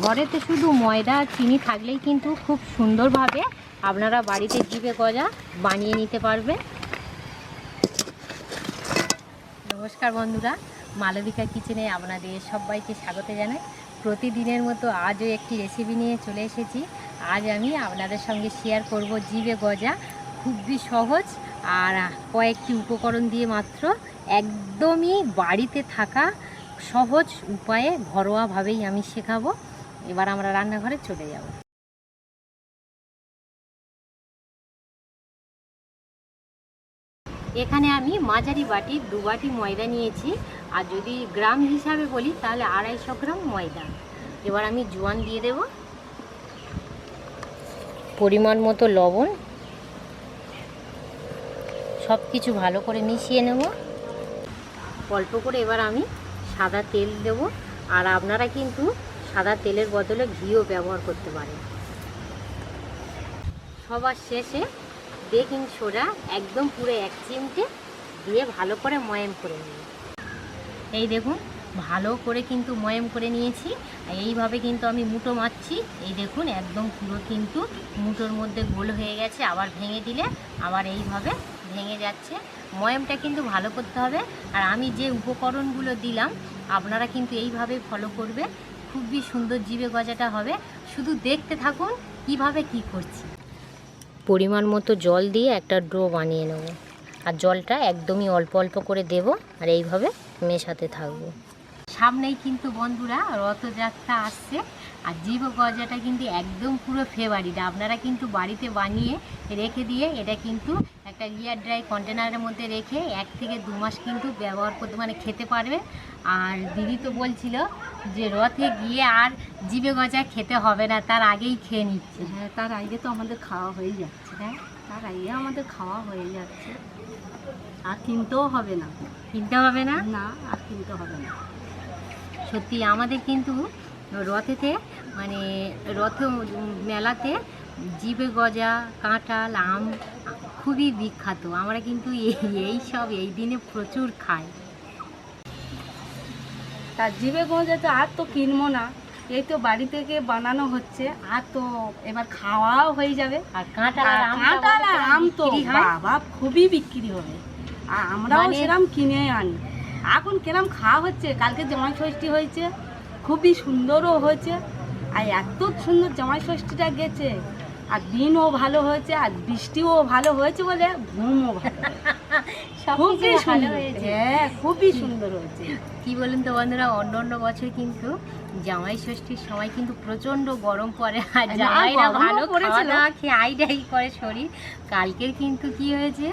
ঘরেতে শুধু ময়দা আর চিনি থাকলেই কিন্তু খুব সুন্দরভাবে আপনারা বাড়িতে জিভে গজা বানিয়ে নিতে পারবেন। নমস্কার বন্ধুরা, মালবিকা কিচেনে আপনাদের সবাইকে স্বাগত জানাই। প্রতিদিনের মতো আজও একটি রেসিপি নিয়ে চলে এসেছি। আজ আমি আপনাদের সঙ্গে শেয়ার করব জিভে গজা। খুবই সহজ আর কয়েকটি উপকরণ দিয়ে মাত্র একদমই বাড়িতে থাকা সহজ উপায়ে ঘরোয়াভাবেই আমি শেখাবো। এবার আমরা রান্নাঘরে চলে যাব। এখানে আমি মাঝারি বাটি, দু বাটি ময়দা নিয়েছি। আর যদি গ্রাম হিসাবে বলি, তাহলে আড়াইশো গ্রাম ময়দা। এবার আমি জোয়ান দিয়ে দেব। পরিমাণ মতো লবণ। সব কিছু ভালো করে মিশিয়ে নেব। অল্প করে এবার আমি সাদা তেল দেব। আর আপনারা কিন্তু সাদা তেলের বদলে ঘিও ব্যবহার করতে পারেন সবার শেষে বেকিং সোডা একদম পুরো এক চিমটে দিয়ে ভালো করে ময়াম করে নিন। এই দেখুন, ভালো করে কিন্তু ময়াম করে নিয়েছি। এইভাবে কিন্তু আমি মুটো মারছি। এই দেখুন, একদম পুরো কিন্তু মুটোর মধ্যে গোল হয়ে গেছে। আবার ভেঙে দিলে আবার এইভাবে ভেঙে যাচ্ছে। ময়ামটা কিন্তু ভালো করতে হবে। আর আমি যে উপকরণগুলো দিলাম, আপনারা কিন্তু এইভাবে ফলো করবে। খুবই সুন্দর জিভে গজাটা হবে। শুধু দেখতে থাকুন কীভাবে কি করছি। পরিমাণ মতো জল দিয়ে একটা ডো বানিয়ে নেব। আর জলটা একদমই অল্প অল্প করে দেব আর এইভাবে মেশাতে থাকব। সামনেই কিন্তু বন্ধুরা রথযাত্রা আসছে। আর জীব গজাটা কিন্তু একদম পুরো ফেভারিট আপনারা কিন্তু বাড়িতে বানিয়ে রেখে দিয়ে এটা কিন্তু একটা ইয়ার ড্রাই কন্টেনারের মধ্যে রেখে এক থেকে দু মাস কিন্তু ব্যবহার করতে মানে খেতে পারবে আর দিদি তো বলছিল যে রথে গিয়ে আর জিবে গজা খেতে হবে না তার আগেই খেয়ে নিচ্ছে। হ্যাঁ তার আগে তো আমাদের খাওয়া হয়ে যাচ্ছে হ্যাঁ? তার আগে আমাদের খাওয়া হয়ে যাচ্ছে। আর কিনতেও হবে না। কিনতে হবে না? না আর কিনতে হবে না। সত্যি আমাদের কিন্তু রথেতে মানে রথ মেলাতে জিবে গজা কাঁঠাল আম খুবই বিখ্যাত। আমরা কিন্তু এই এই সব এই দিনে প্রচুর খাই। তার জিভে গঞ্জে তো আর তো কিনবো না। এই তো বাড়ি থেকে বানানো হচ্ছে আর তো এবার খাওয়াও হয়ে যাবে। আর আর বলো আম তো বাবা খুবই বিক্রি হবে। আর আমরাও মানে- সেরকম কিনে আনি। এখন কিরম খাওয়া হচ্ছে? কালকে জামাই ষষ্ঠী হয়েছে খুবই সুন্দরও হয়েছে। আর এত সুন্দর জামাই ষষ্ঠীটা গেছে। আর দিনও ভালো হয়েছে আর বৃষ্টিও ভালো হয়েছে বলে ঘুমও ভালো খুবই ভালো হয়েছে। হ্যাঁ খুবই সুন্দর হয়েছে। কি বলুন তো বন্ধুরা অন্য অন্য বছর কিন্তু জামাই ষষ্ঠীর সময় কিন্তু প্রচণ্ড গরম পড়ে আর জামাইরা ভালো করেছে না খেয়ে আইডাই করে শরীর। কালকের কিন্তু কি হয়েছে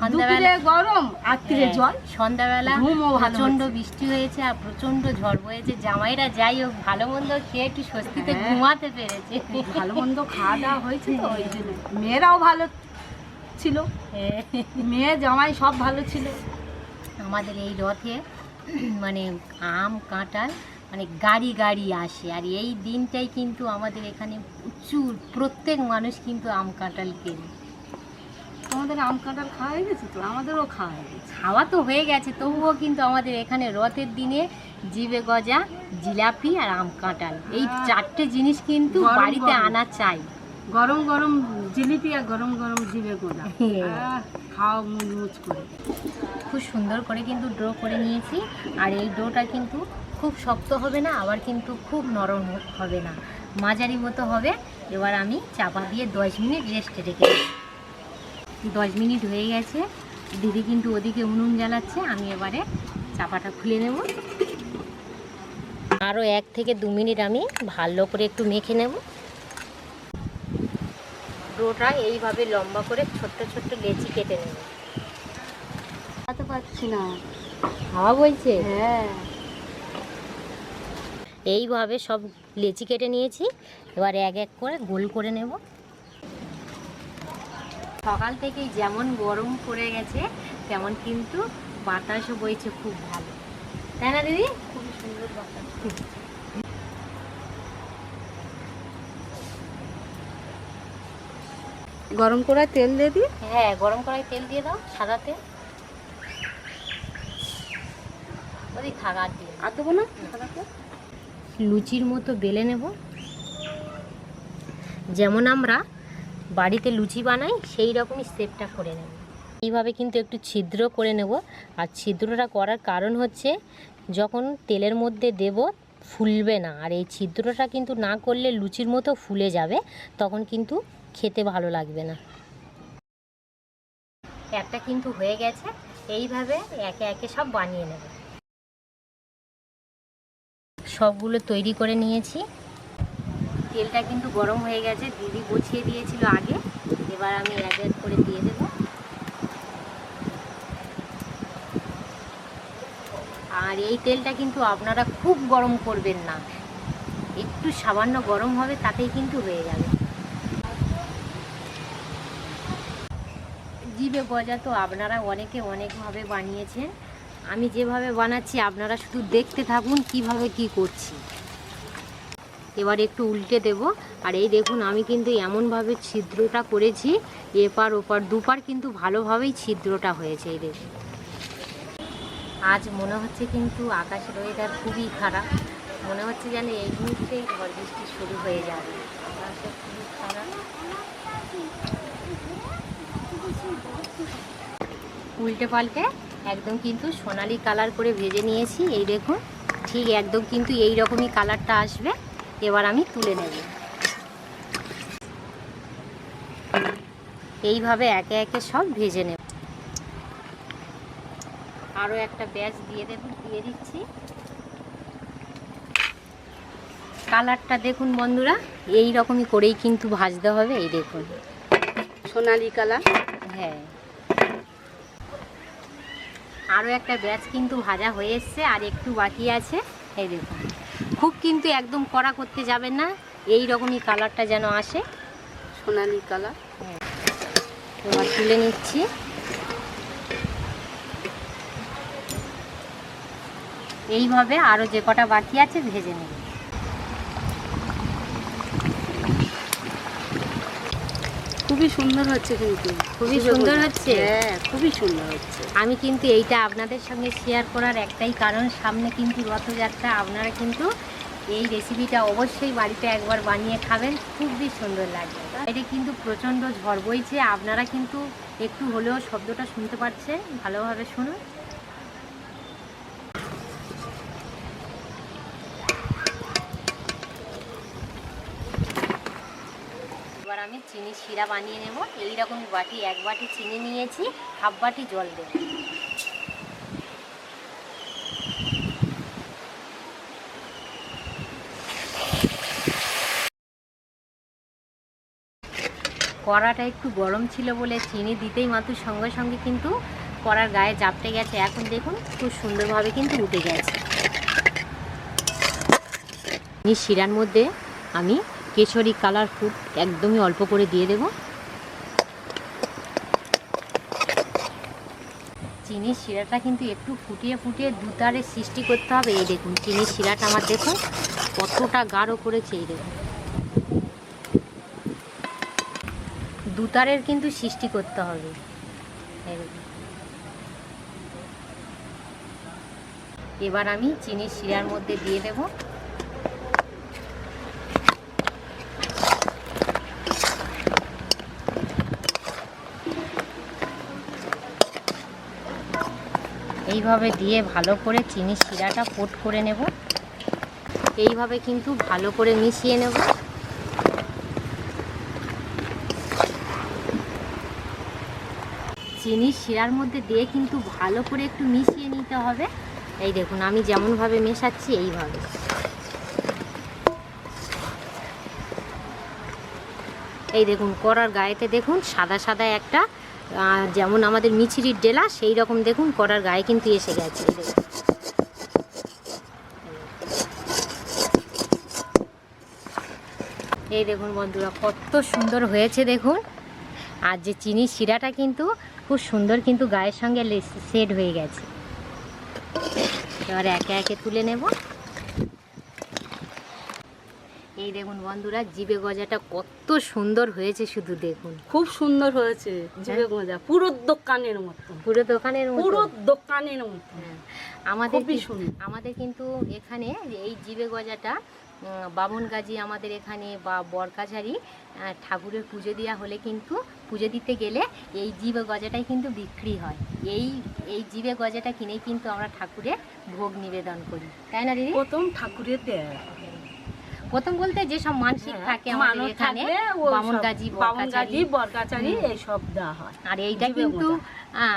সন্ধ্যাবেলা গরম রাত্রিরে হ্যাঁ, জল। সন্ধ্যাবেলা প্রচণ্ড বৃষ্টি হয়েছে আর প্রচণ্ড ঝড় বয়েছে। জামাইরা যাই হোক ভালো মন্দ খেয়ে একটু স্বস্তিতে হ্যাঁ। ঘুমাতে পেরেছে। ভালো মন্দ খাওয়া দাওয়া হয়েছে তো ওই জন্য। মেয়েরাও ভালো ছিল। হ্যাঁ। মেয়ে জামাই সব ভালো ছিল। আমাদের এই রথে মানে আম কাঁটাল মানে গাড়ি গাড়ি আসে। আর এই দিনটাই কিন্তু আমাদের এখানে প্রচুর প্রত্যেক মানুষ কিন্তু আম কাঁটাল কেনে। তোমাদের আম কাঁঠাল খাওয়া হয়ে গেছে তো? আমাদেরও খাওয়া হয়ে গেছে। খাওয়া তো হয়ে গেছে তবুও কিন্তু আমাদের এখানে রথের দিনে জিবে গজা জিলাপি আর আম কাঁঠাল। এই হ্যাঁ। চারটে জিনিস কিন্তু বাড়িতে আনা চাই। গরম গরম জিলিপি আর গরম গরম জিবে গোলা হ্যাঁ। খাওয়া মুচমুচ করে। খুব সুন্দর করে কিন্তু ডো করে নিয়েছি আর এই ডোটা কিন্তু খুব শক্ত হবে না আবার কিন্তু খুব নরম হবে না। মাঝারি মতো হবে। এবার আমি চাপা দিয়ে দশ মিনিট রেস্টে রেখে দেব। দশ মিনিট হয়ে গেছে। দিদি কিন্তু ওদিকে উনুন জ্বালাচ্ছে আমি এবারে চাপাটা খুলে নেব। আরও এক থেকে দু মিনিট আমি ভালো করে একটু মেখে নেব। ডোটা এইভাবে লম্বা করে ছোট্ট ছোট্ট লেচি কেটে নেব। খাতে পারছি না। হাওয়া বলছে হ্যাঁ। এইভাবে সব লেচি কেটে নিয়েছি। এবার এক এক করে গোল করে নেব। সকাল থেকেই যেমন গরম পড়ে গেছে তেমন কিন্তু বাতাসও বইছে খুব ভালো। তাই না দিদি? খুবই সুন্দর বাতাস। গরম করায় তেল দিয়ে দিই? হ্যাঁ গরম কড়াই তেল দিয়ে দাও সাদা তেল। ওদিক থাক আর দিয়ে আর দেবো না? সাদাতে? লুচির মতো বেলে নেব। যেমন আমরা বাড়িতে লুচি বানাই, সেই রকমই শেপটা করে নেব। এইভাবে কিন্তু একটু ছিদ্র করে নেব। আর ছিদ্রটা করার কারণ হচ্ছে, যখন তেলের মধ্যে দেব, ফুলবে না। আর এই ছিদ্রটা কিন্তু না করলে লুচির মতো ফুলে যাবে, তখন কিন্তু খেতে ভালো লাগবে না। একটা কিন্তু হয়ে গেছে, এইভাবে একে একে সব বানিয়ে নেব। সবগুলো তৈরি করে নিয়েছি। তেলটা কিন্তু গরম হয়ে গেছে, দিদি বছিয়ে দিয়েছিল আগে। এবার আমি এক এক করে দিয়ে দেব। আর এই তেলটা কিন্তু আপনারা খুব গরম করবেন না। একটু সামান্য গরম হবে, তাতেই কিন্তু হয়ে যাবে। জিভে গজা তো আপনারা অনেকে অনেকভাবে বানিয়েছেন। আমি যেভাবে বানাচ্ছি, আপনারা শুধু দেখতে থাকুন কীভাবে কি করছি। এবার একটু উল্টে দেব। আর এই দেখুন, আমি কিন্তু এমনভাবে ছিদ্রটা করেছি, এপার ওপার, দুপার কিন্তু ভালোভাবেই ছিদ্রটা হয়েছে এই দেখুন। আজ মনে হচ্ছে কিন্তু আকাশের ওয়েদার খুবই খারাপ। মনে হচ্ছে যেন এই মুহূর্তে ঝড় বৃষ্টি শুরু হয়ে যাবে। উল্টে পাল্টে একদম কিন্তু সোনালি কালার করে ভেজে নিয়েছি, এই দেখুন। ঠিক একদম কিন্তু এই রকমই কালারটা আসবে। এবার আমি তুলে নেব। এইভাবে একে একে সব ভেজে নেব। আরও একটা ব্যাচ দিয়ে দেব, দিয়ে দিচ্ছি। কালারটা দেখুন বন্ধুরা এই রকমই করেই কিন্তু ভাজতে হবে, এই দেখুন। সোনালি কালার হ্যাঁ। আরও একটা ব্যাচ কিন্তু ভাজা হয়ে এসছে, আর একটু বাকি আছে, এই দেখুন। খুব কিন্তু একদম কড়া করতে যাবেন না। এই রকমই কালারটা যেন আসে। সোনালি কালার। এবার তুলে নিচ্ছি। এইভাবে আরও যে কটা বাকি আছে ভেজে নেব। খুবই সুন্দর হচ্ছে কিন্তু। খুবই সুন্দর হচ্ছে? হ্যাঁ খুবই সুন্দর হচ্ছে। আমি কিন্তু এইটা আপনাদের সঙ্গে শেয়ার করার একটাই কারণ সামনে কিন্তু রথযাত্রা। আপনারা কিন্তু এই রেসিপিটা অবশ্যই বাড়িতে একবার বানিয়ে খাবেন খুবই সুন্দর লাগবে। এটা কিন্তু প্রচণ্ড ঝড় বইছে আপনারা কিন্তু একটু হলেও শব্দটা শুনতে পাচ্ছেন ভালোভাবে শুনুন। আমি চিনি শিরা বানিয়ে নেব। এইরকম বাটি, এক বাটি চিনি নিয়েছি, হাফ বাটি জল দেবো। কড়াটা একটু গরম ছিল বলে চিনি দিতেই মাত্র সঙ্গে সঙ্গে কিন্তু কড়ার গায়ে জাপটে গেছে। এখন দেখুন, খুব সুন্দরভাবে কিন্তু উঠে গেছে। এই শিরার মধ্যে আমি কেশরি কালার ফুড একদমই অল্প করে দিয়ে দেব। চিনির শিরাটা কিন্তু একটু ফুটিয়ে ফুটিয়ে দুতারে সৃষ্টি করতে হবে। এই দেখুন, চিনির শিরাটা আমার দেখুন, কতটা গাঢ় করেছে এই দেখুন। দুতারের কিন্তু সৃষ্টি করতে হবে। এবার আমি চিনির শিরার মধ্যে দিয়ে দেব। এইভাবে দিয়ে ভালো করে চিনির শিরাটা পোট করে নেব। এইভাবে কিন্তু ভালো করে মিশিয়ে নেব। চিনির শিরার মধ্যে দিয়ে কিন্তু ভালো করে একটু মিশিয়ে নিতে হবে। এই দেখুন, আমি যেমনভাবে মেশাচ্ছি এইভাবে। এই দেখুন, করার গায়েতে দেখুন, সাদা সাদা একটা যেমন আমাদের মিছিরির ডেলা, সেই রকম দেখুন কড়ার গায়ে কিন্তু এসে গেছে। এই দেখুন বন্ধুরা, কত সুন্দর হয়েছে দেখুন। আর যে চিনি শিরাটা কিন্তু খুব সুন্দর কিন্তু গায়ের সঙ্গে সেট হয়ে গেছে। এবার একে একে তুলে নেব। এই দেখুন বন্ধুরা জিবে গজাটা কত সুন্দর হয়েছে শুধু দেখুন। খুব সুন্দর হয়েছে জিবে গজা পুরো দোকানের মতো পুরো দোকানের মতো। পুরো দোকানের মতো হ্যাঁ। আমাদের। আমাদের কিন্তু এখানে এই জিবে গজাটা বামন গাজি আমাদের এখানে বা বরকাছারি ঠাকুরের পুজো দেওয়া হলে কিন্তু পুজো দিতে গেলে এই জিবে গজাটাই কিন্তু বিক্রি হয়। এই এই জিবে গজাটা কিনেই কিন্তু আমরা ঠাকুরের ভোগ নিবেদন করি। তাই না দিদি? প্রথম ঠাকুরের দেয়। প্রথম বলতে যেসব মানসিক থাকে আমাদের হ্যাঁ, এখানে থাকলে ও বামন সব- গাজি বামন গাজি বরকাছারি বরকাচারি এইসব দেওয়া হয়। আর এইটা কিন্তু।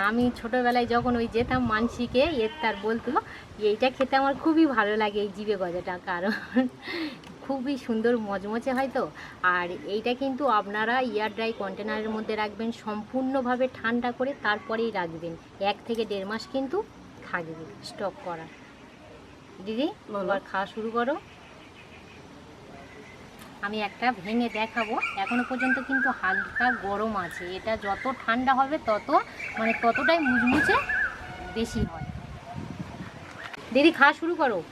আমি ছোটবেলায় যখন ওই যেতাম মানসিকে এর তার বলতো এইটা খেতে আমার খুবই ভালো লাগে এই জিভে গজাটা কারণ খুবই সুন্দর মজমচে হয় তো। আর এইটা কিন্তু আপনারা এয়ার ড্রাই কন্টেনারের মধ্যে রাখবেন সম্পূর্ণভাবে ঠান্ডা করে তারপরেই রাখবেন। এক থেকে দেড় মাস কিন্তু থাকবে স্টক করা দিদি। এবার খাওয়া শুরু করো। আমি একটা ভেঙে দেখাবো। এখনও পর্যন্ত কিন্তু হালকা গরম আছে। এটা যত ঠান্ডা হবে তত মানে ততটাই মুচমুচে বেশি হয়। দিদি খাওয়া শুরু করো।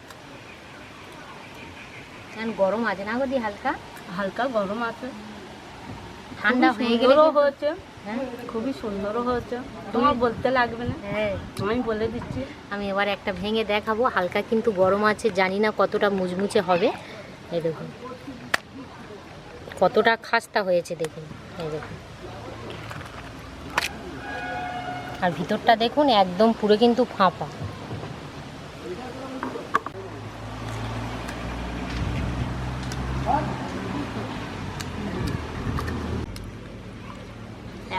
গরম আছে না গো দি হালকা? হালকা গরম আছে। ঠান্ডা হয়ে গেলে হয়েছে। হ্যাঁ? খুবই সুন্দরও হয়েছে। তোমার বলতে লাগবে না। হ্যাঁ। আমি বলে দিচ্ছি। আমি এবার একটা ভেঙে দেখাবো। হালকা কিন্তু গরম আছে জানি না কতটা মুচমুচে হবে। এই দেখুন। কতটা খাস্তা হয়েছে দেখুন, এই দেখুন। আর ভিতরটা দেখুন, একদম পুরো কিন্তু ফাঁপা।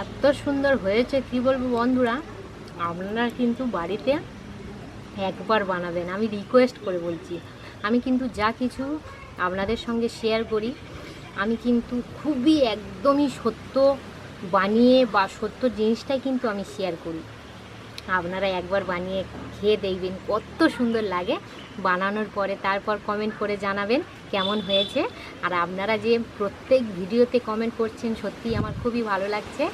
এত সুন্দর হয়েছে, কি বলব বন্ধুরা? আপনারা কিন্তু বাড়িতে একবার বানাবেন। আমি রিকোয়েস্ট করে বলছি। আমি কিন্তু যা কিছু আপনাদের সঙ্গে শেয়ার করি আমি কিন্তু খুবই একদমই সত্য বানিয়ে বা সত্য জিনিসটাই কিন্তু আমি শেয়ার করি। আপনারা একবার বানিয়ে খেয়ে দেখবেন, কত সুন্দর লাগে। বানানোর পরে তারপর কমেন্ট করে জানাবেন কেমন হয়েছে। আর আপনারা যে প্রত্যেক ভিডিওতে কমেন্ট করছেন সত্যিই আমার খুবই ভালো লাগছে।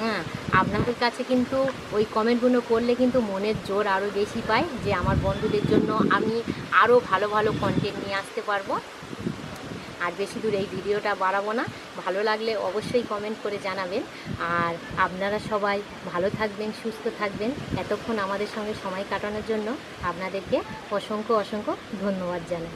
হ্যাঁ আপনাদের কাছে কিন্তু ওই কমেন্টগুলো করলে কিন্তু মনের জোর আরও বেশি পায় যে আমার বন্ধুদের জন্য আমি আরও ভালো ভালো কন্টেন্ট নিয়ে আসতে পারব। আর বেশি দূর এই ভিডিওটা বাড়াবো না। ভালো লাগলে অবশ্যই কমেন্ট করে জানাবেন। আর আপনারা সবাই ভালো থাকবেন, সুস্থ থাকবেন। এতক্ষণ আমাদের সঙ্গে সময় কাটানোর জন্য আপনাদেরকে অসংখ্য অসংখ্য ধন্যবাদ জানাই।